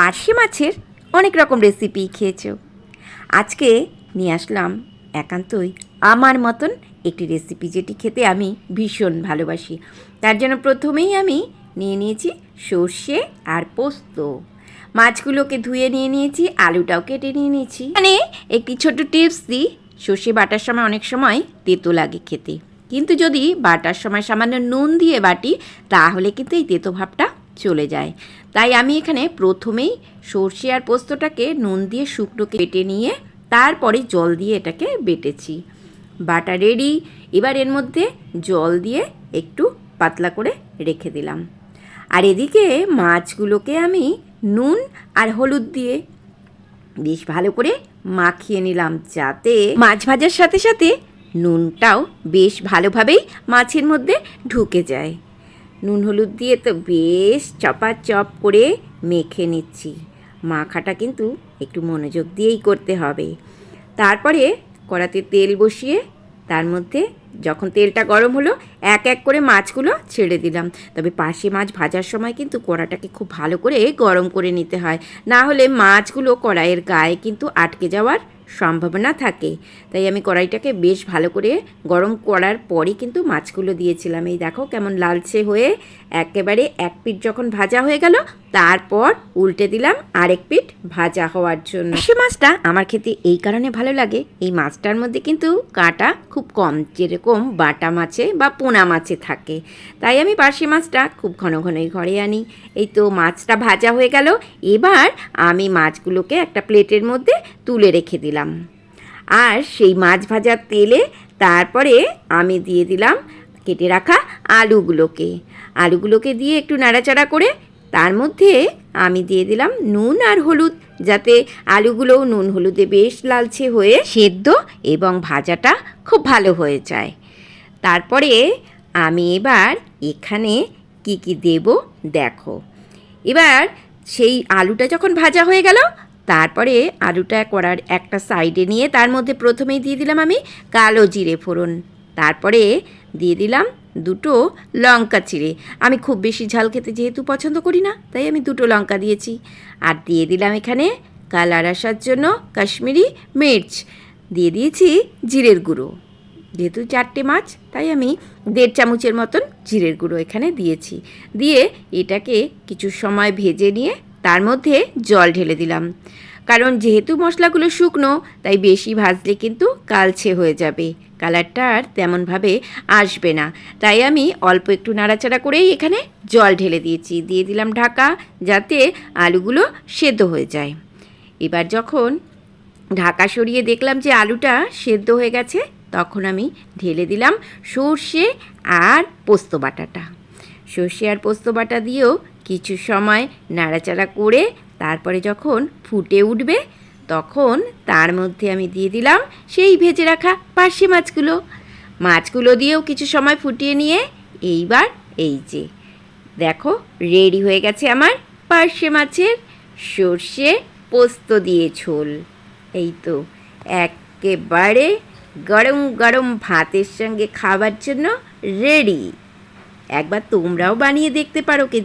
পার্শে মাছের অনেক রকম রেসিপি খেয়েছো। আজকে নিয়ে আসলাম একান্তই আমার মতন একটি রেসিপি যেটি খেতে আমি ভীষণ ভালোবাসি। তার জন্য প্রথমেই আমি নিয়ে নিয়েছি সর্ষে আর পোস্ত। মাছগুলোকে ধুয়ে নিয়ে নিয়েছি, আলুটাও কেটে নিয়ে নিয়েছি। মানে একটি ছোট টিপস দিই, সর্ষে বাটার সময় অনেক সময় তেতো লাগে খেতে। কিন্তু যদি বাটার সময় সামান্য নুন দিয়ে বাটি, তাহলে কিন্তু এই তেতো ভাবটা চলে যায়। তাই আমি এখানে প্রথমেই সর্ষে আর পোস্তটাকে নুন দিয়ে শুকনো কেটে নিয়ে তারপরে জল দিয়ে এটাকে বেটেছি। বাটা রেডি এবার এর মধ্যে জল দিয়ে একটু পাতলা করে রেখে দিলাম। আর এদিকে মাছগুলোকে আমি নুন আর হলুদ দিয়ে বেশ ভালো করে মাখিয়ে নিলাম যাতে মাছ ভাজার সাথে সাথে নুনটাও বেশ ভালোভাবেই মাছের মধ্যে ঢুকে যায়। নুন হলুদ দিয়ে তো বেশ চপা চপ করে মেখে নিচ্ছি। মাখাটা কিন্তু একটু মনোযোগ দিয়েই করতে হবে। তারপরে কড়াতে তেল বসিয়ে তার মধ্যে যখন তেলটা গরম হলো, এক এক করে মাছগুলো ছেড়ে দিলাম। তবে পাশে মাছ ভাজার সময় কিন্তু কড়াটাকে খুব ভালো করে গরম করে নিতে হয়। না হলে মাছগুলো কড়াইয়ের গায়ে কিন্তু আটকে যাওয়ার সম্ভাবনা থাকে। তাই আমি কড়াইটাকে বেশ ভালো করে গরম করার পরই কিন্তু মাছগুলো দিয়েছিলাম। এই দেখো কেমন লালচে হয়ে একেবারে এক পিঠ যখন ভাজা হয়ে গেল, তারপর উল্টে দিলাম আরেক পিঠ ভাজা হওয়ার জন্য। সে মাছটা আমার খেতে এই কারণে ভালো লাগে। এই মাছটার মধ্যে কিন্তু কাঁটা খুব কম, যেরকম বাটা মাছে বা পোনা মাছে থাকে। তাই আমি পার্শে মাছটা খুব ঘন ঘনই ঘরে আনি। এই তো মাছটা ভাজা হয়ে গেল। এবার আমি মাছগুলোকে একটা প্লেটের মধ্যে তুলে রেখে দিলাম। আর সেই মাছ ভাজার তেলে তারপরে আমি দিয়ে দিলাম কেটে রাখা আলুগুলোকে। আলুগুলোকে দিয়ে একটু নাড়াচাড়া করে তার মধ্যে আমি দিয়ে দিলাম নুন আর হলুদ যাতে আলুগুলোও নুন হলুদে বেশ লালচে হয়ে সেদ্ধ এবং ভাজাটা খুব ভালো হয়ে যায়। তারপরে আমি এবার এখানে কি কি দেব দেখো। এবার সেই আলুটা যখন ভাজা হয়ে গেল তারপরে আলুটা করার একটা সাইডে নিয়ে তার মধ্যে প্রথমেই দিয়ে দিলাম আমি কালো জিরে ফোড়ন। তারপরে দিয়ে দিলাম দুটো লঙ্কা চিড়ে। আমি খুব বেশি ঝাল খেতে যেহেতু পছন্দ করি না, তাই আমি দুটো লঙ্কা দিয়েছি। আর দিয়ে দিলাম এখানে কালার আসার জন্য কাশ্মীরি মির্চ। দিয়ে দিয়েছি জিরের গুঁড়ো। যেহেতু চারটে মাছ, তাই আমি দেড় চামচের মতন জিরের গুঁড়ো এখানে দিয়েছি। দিয়ে এটাকে কিছু সময় ভেজে নিয়ে তার মধ্যে জল ঢেলে দিলাম। কারণ যেহেতু মশলাগুলো শুকনো, তাই বেশি ভাজলে কিন্তু কালছে হয়ে যাবে। কালারটা আর তেমনভাবে আসবে না। তাই আমি অল্প একটু নাড়াচাড়া করেই এখানে জল ঢেলে দিয়েছি। দিয়ে দিলাম ঢাকা, যাতে আলুগুলো সেদ্ধ হয়ে যায়। এবার যখন ঢাকা সরিয়ে দেখলাম যে আলুটা সেদ্ধ হয়ে গেছে, তখন আমি ঢেলে দিলাম সর্ষে আর পোস্ত বাটাটা। সর্ষে আর পোস্ত বাটা দিয়েও কিছু সময় নাড়াচাড়া করে তারপরে যখন ফুটে উঠবে, তখন তার মধ্যে আমি দিয়ে দিলাম সেই ভেজে রাখা পার্শে মাছগুলো। মাছগুলো দিয়েও কিছু সময় ফুটিয়ে নিয়ে এইবার এই যে, দেখো রেডি হয়ে গেছে আমার পার্শে মাছের সর্ষে পোস্ত দিয়ে ঝোল। এই তো একেবারে গরম গরম ভাতের সঙ্গে খাবার জন্য রেডি। একবার তোমরাও বানিয়ে দেখতে পারো কি